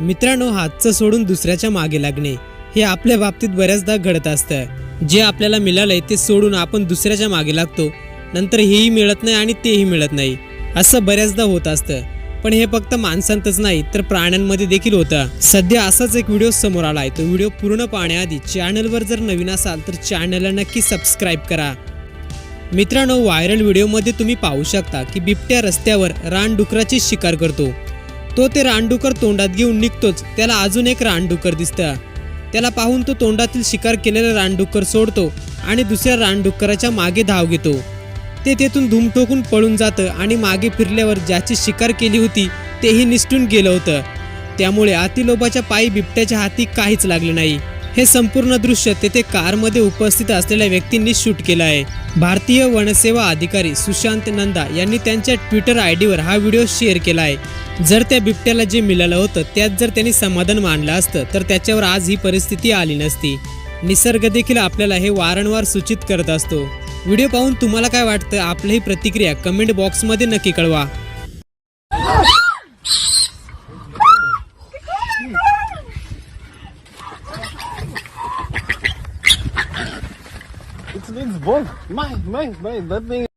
मित्रांनो हातचं सोडून दुसऱ्याच्या मागे लागणे हे आपल्या बाबतीत बऱ्याचदा घडत असतं. जे आपल्याला मिळालंय ते सोडून आपण दुसऱ्याच्या मागे लागतो. नंतर हेही मिळत नाही आणि तेही मिळत नाही. असं बऱ्याचदा होत असतं. पण हे फक्त माणसांतच नाही तर प्राण्यांमध्ये देखील होतं. सध्या असाच एक व्हिडिओ समोर आला आहे तो व्हिडिओ पूर्ण पाहण्याआधी चॅनलवर जर नवीन असाल तर चॅनलला नक्की सबस्क्राईब करा. मित्रांनो व्हायरल व्हिडिओमध्ये तुम्ही पाहू शकता की बिबट्या रस्त्यावर रानडुकराची शिकार करतो. तो ते रानडुकर तोंडात घेऊन निघतोच. त्याला अजून एक रानडुकर दिसतं त्याला पाहून तो तोंडातील शिकार केलेला रानडुक्कर सोडतो आणि दुसऱ्या रानडुक्कराच्या मागे धाव घेतो. ते तेथून धूम ठोकून पळून जातं आणि मागे फिरल्यावर ज्याची शिकार केली होती तेही निसटून गेलं होतं. त्यामुळे अतिलोभाच्या पायी बिबट्याच्या हाती काहीच लागले नाही. हे संपूर्ण दृश्य तेथे कारमध्ये उपस्थित असलेल्या व्यक्तींनी शूट केलं आहे. भारतीय वनसेवा अधिकारी सुशांत नंदा यांनी त्यांच्या ट्विटर आय डीवर हा व्हिडिओ शेअर केला आहे. जर त्या बिबट्याला जे मिळालं होतं त्यात जर त्यांनी समाधान मानलं असतं तर त्याच्यावर आज ही परिस्थिती आली नसती. निसर्ग देखील आपल्याला हे वारंवार सूचित करत असतो. व्हिडिओ पाहून तुम्हाला काय वाटतं? आपलीही प्रतिक्रिया कमेंट बॉक्समध्ये नक्की कळवा. It's, it's both. My, my, my, that thing